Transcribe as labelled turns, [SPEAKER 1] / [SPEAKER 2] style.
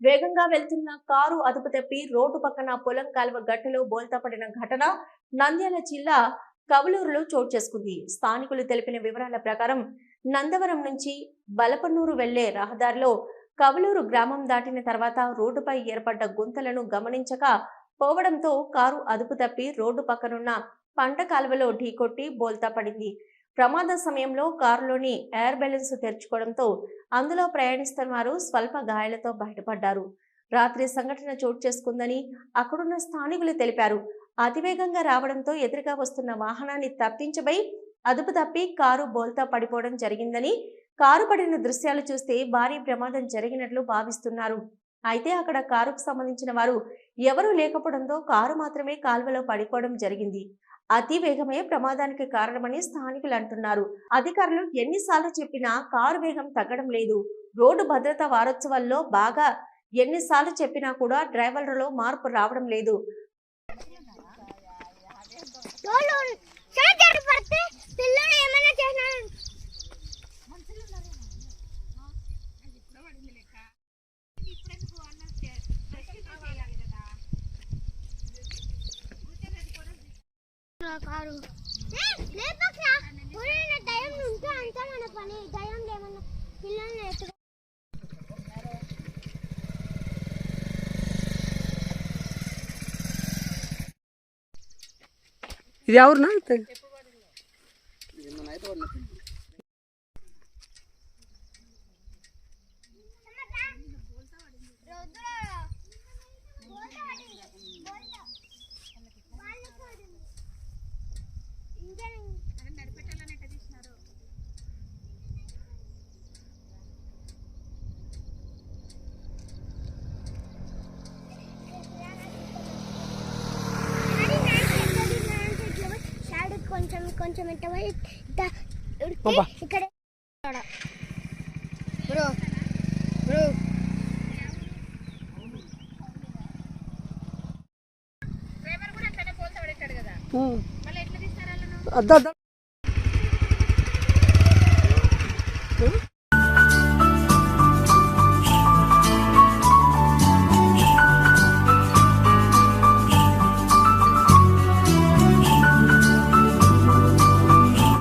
[SPEAKER 1] వేగంగా వెళ్తున్న కారు అదుపు తప్పి రోడ్డు పక్కన పొలం కాలువ గట్టులో బోల్తా పడిన ఘటన నంద్యాల జిల్లా కవలూరులో చోటు చేసుకుంది. స్థానికులు తెలిపిన వివరాల ప్రకారం నందవరం నుంచి బలపన్నూరు వెళ్ళే రహదారిలో కవలూరు గ్రామం దాటిన తర్వాత రోడ్డుపై ఏర్పడ్డ గుంతలను గమనించక పోవడంతో కారు అదుపు తప్పి రోడ్డు పక్కనున్న పంట కాలువలో ఢీకొట్టి బోల్తా పడింది. ప్రమాద సమయంలో కారులోని ఎయిర్ బ్యాలెన్స్ తెరుచుకోవడంతో అందులో ప్రయాణిస్తున్న వారు స్వల్ప గాయాలతో బయటపడ్డారు. రాత్రి సంఘటన చోటు చేసుకుందని అక్కడున్న స్థానికులు తెలిపారు. అతివేగంగా రావడంతో ఎదురుగా వస్తున్న వాహనాన్ని తప్పించబై అదుపు తప్పి కారు బోల్తా పడిపోవడం జరిగిందని కారు పడిన దృశ్యాలు చూస్తే భారీ ప్రమాదం జరిగినట్లు భావిస్తున్నారు. అయితే అక్కడ కారుకు సంబంధించిన వారు ఎవరూ లేకపోవడంతో కారు మాత్రమే కాల్వలో పడిపోవడం జరిగింది అతి వేగమే ప్రమాదానికి కారణమని స్థానికులు అంటున్నారు అధికారులు ఎన్నిసార్లు చెప్పినా కారు వేగం తగ్గడం లేదు రోడ్డు భద్రతా వారోత్సవాల్లో బాగా ఎన్నిసార్లు చెప్పినా కూడా డ్రైవర్లలో మార్పు రావడం లేదు
[SPEAKER 2] పిల్లలు కారు లేపక్రా ఎవరైనా దయం ఉంటే అంతా మన పని. దయం లేమన్నా పిల్లల్ని ఎత్తు
[SPEAKER 3] ఇది ఎవరునా
[SPEAKER 2] కొంచెం
[SPEAKER 3] పంపా.
[SPEAKER 2] ఇక్కడ బ్రో బ్రో.
[SPEAKER 3] అద్దా.